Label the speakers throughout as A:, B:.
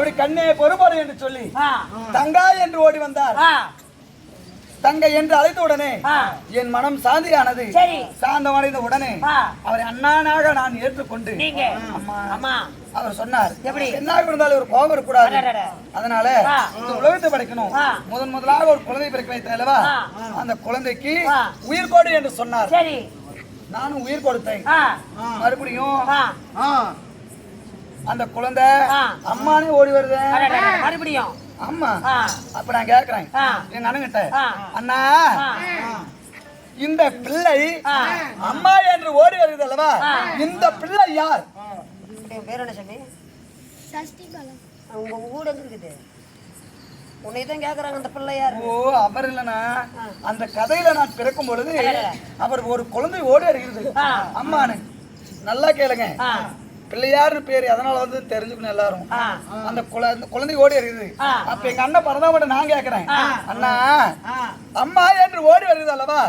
A: அப்படி கண்ணே பொறுப்பொரு என்று சொல்லி தங்கா என்று ஓடி வந்தார் தங்கை என்று அழைத்த உடனே. என் மனம் சாந்தியானது. சாந்தமடைந்த உடனே. அவரை அண்ணானாக நான் ஏற்றுக்கொண்டு அவர் சொன்னார்
B: எப்படி?
A: என்ன இருந்தாலும் ஒரு கோபம் இருக்கக்கூடாது. அதனால. இந்த உலகத்தை படைக்கணும். முதன் முதலாக ஒரு குழந்தை பிறக்க வைத்த அல்லவா. அந்த குழந்தைக்கு. உயிர் கொடு என்று சொன்னார் நானும் உயிர் கொடுத்தேன் மறுபடியும் அந்த குழந்தை
B: ஆ.
A: அம்மானே ஓடி வருது.
B: மறுபடியும்.
A: அம்மா
B: ஆ,
A: அப்ப நான் கேக்குறேன். எங்க அண்ணங்கிட்ட
B: ஆ.
A: அண்ணா இந்த பிள்ளை. அம்மா என்று ஓடி வருது அல்லவா. இந்த பிள்ளை யார்?
B: பேர் என்ன சாமி உங்க ஊட இருக்குது உன்னை தான் கேக்குறாங்க அந்த பிள்ளை யாரு?
A: ஓ அவர் இல்லனா அந்த கதையில நான் பிறக்கும் பொழுது அவர் ஒரு குழந்தை ஓடி வருகிறது. அம்மானு. நல்லா கேளுங்க. பிள்ளையார்னு பேர் எதனால வந்து தெரிஞ்சுக்கணும் எல்லாரும். அந்த குழ- அந்த குழந்தை ஓடி வருகிறது.
B: ஆ.
A: அப்ப எங்க அண்ணன் பரதாமட்ட நான் கேக்குறேன். அண்ணா அம்மா என்று ஓடி வருது அல்லவா?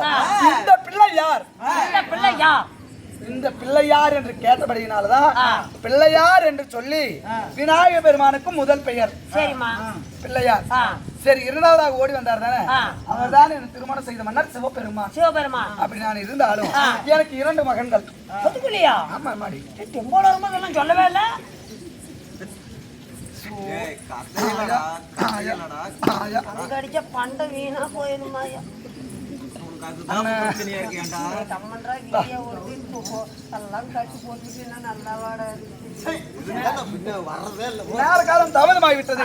A: இந்த பிள்ளை யார்?
B: இந்த பிள்ளை யார்?
A: இந்த பிள்ளையார் என்று கேட்டபடியினாலதான். பிள்ளையார் என்று சொல்லி விநாயக பெருமானுக்கு முதல் பெயர். பிள்ளையார். சரி இரண்டாவதாக ஓடி வந்தார் தானே. அவர் தான் எனக்கு திருமணம் செய்த மன்னர் சிவபெருமான்.
B: சிவபெருமான்.
A: அப்படி நான் இருந்தாலும். எனக்கு இரண்டு மகன்கள். ஆமா மாடி.
B: சொல்லவே இல்லை. பண்டை வீணா போயிருமா
A: காலம் தாமதமாகி விட்டது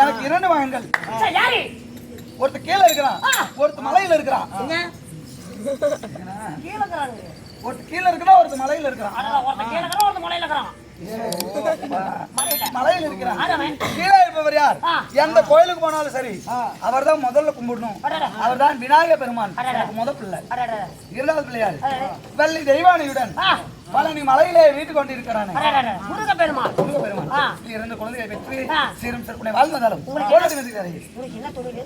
A: எனக்கு இரண்டு மகன்கள்.
B: யாரு?
A: ஒருத்தர் கீழே இருக்கிறான் ஒருத்தர் மலையில இருக்கிறான். ஒருத்தர் கீழே இருக்கிறான் ஒருத்தர் மலையில இருக்கிறான்.
B: அதான் ஒருத்தன் கீழே இருக்கிறான் ஒருத்தன் முளையில இருக்கிறான். மலையில
A: இருக்கிறான் கீழே இருப்பவர் யார். எந்த கோயிலுக்கு போனாலும் சரி அவர்தான் முதல்ல கும்பிடணும்
B: அடடா.
A: அவர்தான் விநாயக பெருமான்
B: அடடா.
A: எனக்கு முத பிள்ளை இரண்டாவது பிள்ளையார். வெள்ளி தெய்வானியுடன் பழனி மலையிலே வீட்டு கொண்டிருக்கிறானே
B: அடடா முருக பெருமாள்
A: முருக பெருமான். இரண்டு குழந்தைகளை பெற்று. சீரும் சிறப்புனை வாழ்ந்து வந்தாலும்
B: உங்களுக்கு
A: ஓடி வந்துகிறாரே.
B: உனக்கு என்ன தொழில்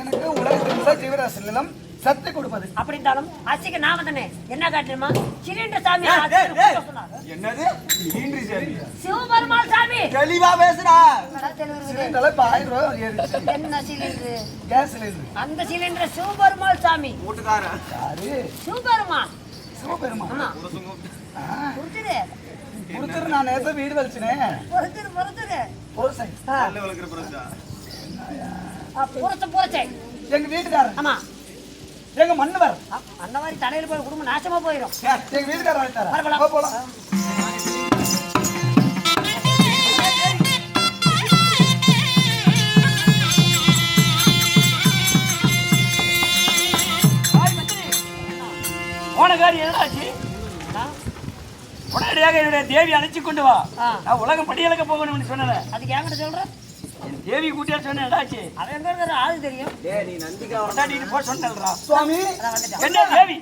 A: எனக்கு உலகத்தில் ஜீவராசி நிலம் சத்து கொடுப்பது.
B: அப்படி இருந்தாலும் அசிக்கு நாம தானே என்ன காட்டுமா சிலிண்டர் சாமி.
C: என்னது? ஈன்றி சரி
B: சிவபெருமாள் சாமி.
C: தெளிவா பேசுறா?
A: சிலிண்டர்ல இப்ப ஆயிரம் ரூபாய் ஏறிடுச்சு.
B: என்ன சிலிண்டர்?
A: Gas cylinder.
B: அந்த சிலிண்டர் சிவபெருமாள் சாமி.
C: வீட்டுக்காரன்
A: யாரு?
B: ஆமா.
A: ஆ.
B: பொறுத்துரு.
A: கொடுத்துட்டு நான் நேரத்தை வீடு வலிச்சினேன்
B: பொறுத்துரு பொறுத்துரு.
C: பிரச்சா
B: புறச்ச புறச்சே
A: எங்க வீட்டுக்காரர்.
B: ஆமா.
A: எங்க மன்னவர்
B: மாதிரி தலையில போய் குடும்பம் நாசமா போயிடும்
A: எங்க வீட்டுக்காரர் போலாம்.
D: போன காரியம் என்னாச்சு? உடனடியாக என்னுடைய தேவி அழைச்சி கொண்டு வா. நான் உலகம் படியலக்க போகணும்னு சொன்னல
B: அதுக்கு என்கிட்ட சொல்ற?
D: என் தேவி கூட்டியா சொன்னேன் என்னாச்சு?
B: அவன் எங்க இருக்கிற ஆளு தெரியும்.
D: கொண்டாடி போ சொன்னல்றா
A: சுவாமி
D: என்ன தேவி?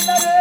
A: கண்டது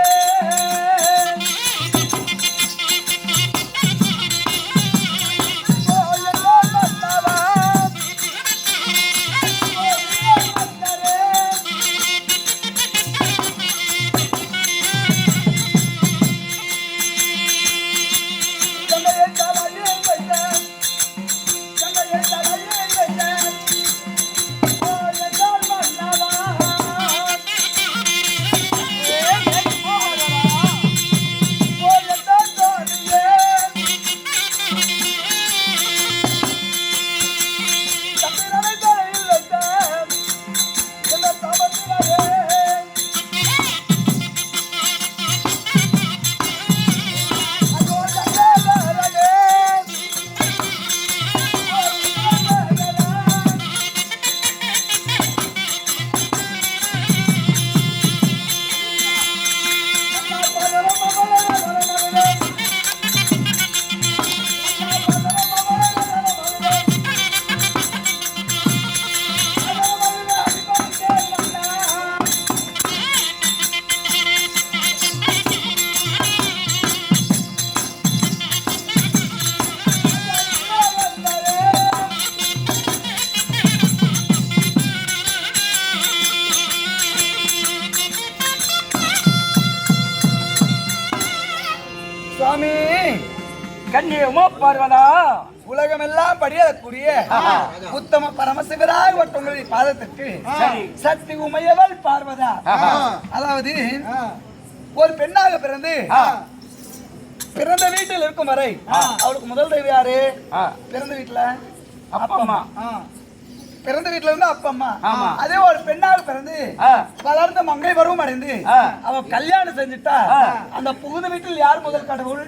A: சுவாமி
D: கண்ணே உமா பார்வதா
A: உலகமெல்லாம் படியக்கூடிய உத்தம பரமசிவராக உங்களுடைய பாதத்திற்கு. சக்தி உமையவள் பார்வதா. அதாவது ஒரு பெண்ணாக பிறந்து. பிறந்த வீட்டில் இருக்கும் வரை அவளுக்கு முதல் தெய்வம் யாரு. பிறந்த வீட்டுல
D: அப்பா அம்மா.
A: பிறந்த வீட்டுல இருந்து அப்பா அம்மா. அதே ஒரு பெண்ணாக பிறந்து. வளர்ந்த மங்கை பருவம் அடைந்து. அவ கல்யாணம் செஞ்சுட்டா. அந்த புகுந்த வீட்டில் யார் முதல் கடவுள்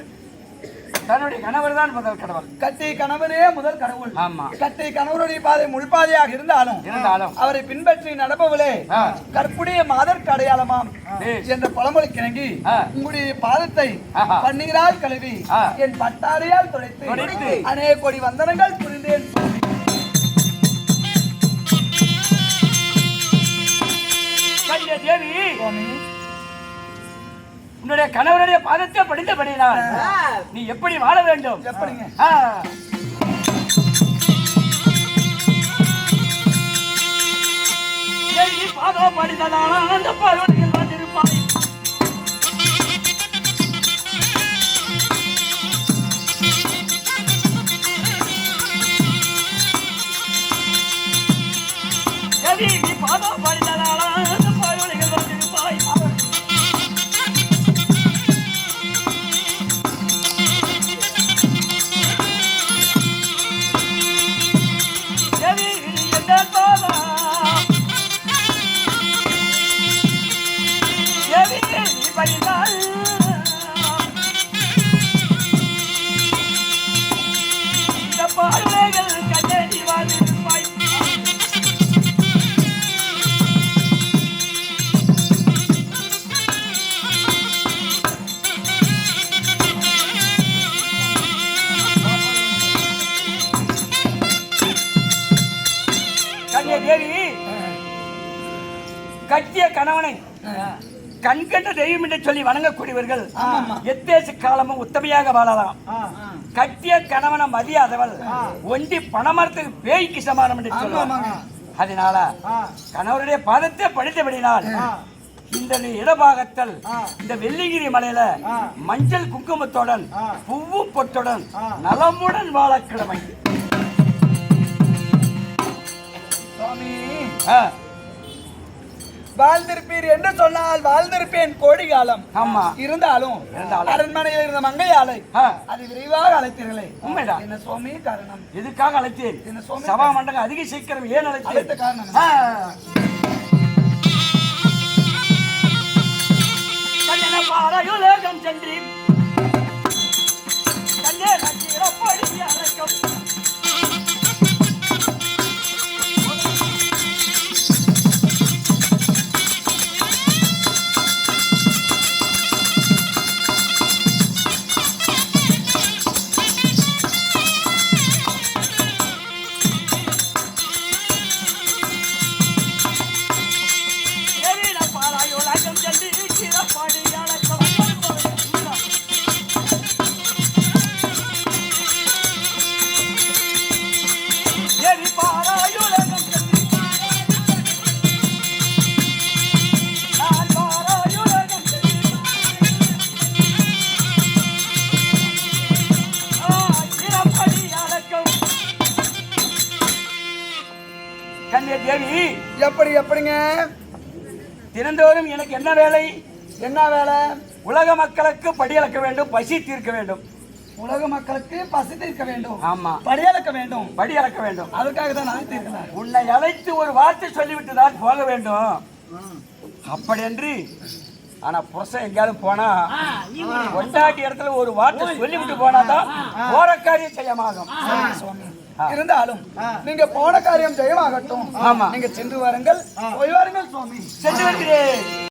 D: தன்னுடைய கணவர் தான் முதல் கடவுள்
A: கட்டி கணவரே முதல் கடவுள்
D: ஆமா
A: கட்டி கணவருடைய பாதை முள்பாதையாக இருந்தாலும்
D: இருந்தாலும்
A: அவரை பின்பற்றி நடப்பவளே. கற்புடைய மாதற்கு அடையாளமாம். என்ற பழமொழி கிணங்கி. உங்களுடைய பாதத்தை. பன்னீரால் கழுவி. என் பட்டாரையால் துடைத்து. அநேக கோடி வந்தனங்கள் புரிந்தேன்
D: தேவி. உன்னுடைய கணவருடைய பாதத்தை படித்தபடினால் நீ எப்படி வாழ வேண்டும்?
A: எப்படிங்க?
D: பாதம் படித்ததான அந்த பார்வதிகள் கணவனை கண்கண்ட தெய்வம் என்று சொல்லி வணங்கக்கூடியவர்கள். எத்தேச காலமும் உத்தமையாக வாழலாம். கட்டிய கணவனை மதியாதவள் ஒண்டி பணமரத்துக்கு பேய்க்கு சமானம் என்று சொல்லுவாங்க. அதனால கணவருடைய பாதத்தை படித்தபடினால் இந்த இடபாகத்தில் இந்த வெள்ளிங்கிரி மலையில மஞ்சள் குங்குமத்துடன் பூவும் பொட்டுடன் நலமுடன் வாழ கிழமை
A: சுவாமி வாழ்ந்திருப்பீர் என்று சொன்னால் வாழ்ந்திருப்பேன் கோடி காலம்
D: ஆமா.
A: இருந்தாலும். அரண்மனையில் இருந்த மங்கையாளை
D: ஆ,
A: அது விரைவாக அழைத்தீர்களே.
D: உண்மைதான்.
A: என்ன சுவாமி காரணம்?
D: எதுக்காக அழைத்தேன்
A: என்ன சுவாமி
D: சபா மண்டகம் அதிக சீக்கிரம் ஏன்
A: அழைத்த
D: அழைத்தேன்
A: காரணம்
D: பாறையுலகம் சென்றி கண்ணே நச்சீரப்படி
A: எப்படி எப்படிங்க
D: தினந்தோறும் எனக்கு என்ன வேலை
A: என்ன வேலை
D: உலக மக்களுக்கு படியளக்க வேண்டும் பசி தீர்க்க வேண்டும்
A: உலக மக்களுக்கு பசி தீர்க்க வேண்டும்
D: ஆமா
A: படியளக்க வேண்டும்
D: படி அளக்க வேண்டும்
A: அதுக்காக தான் நான் தீர்க்கிறேன்
D: உன்னை அழைத்து ஒரு வார்த்தை சொல்லிவிட்டு தான் போக வேண்டும் அப்படி என்று ஆனா புருஷன் எங்கேயாவது போனா கொண்டாட்டி இடத்துல ஒரு வார்த்தை சொல்லிவிட்டு போனாதான் போற காரியம் செய்யமாகும்
A: சுவாமி இருந்தாலும் நீங்க போன காரியம் ஜெயமாகட்டும்.
D: ஆமா.
A: நீங்க சென்று வாருங்கள். போய் வாருங்கள் சுவாமி.
D: சென்று வருகிறேன்.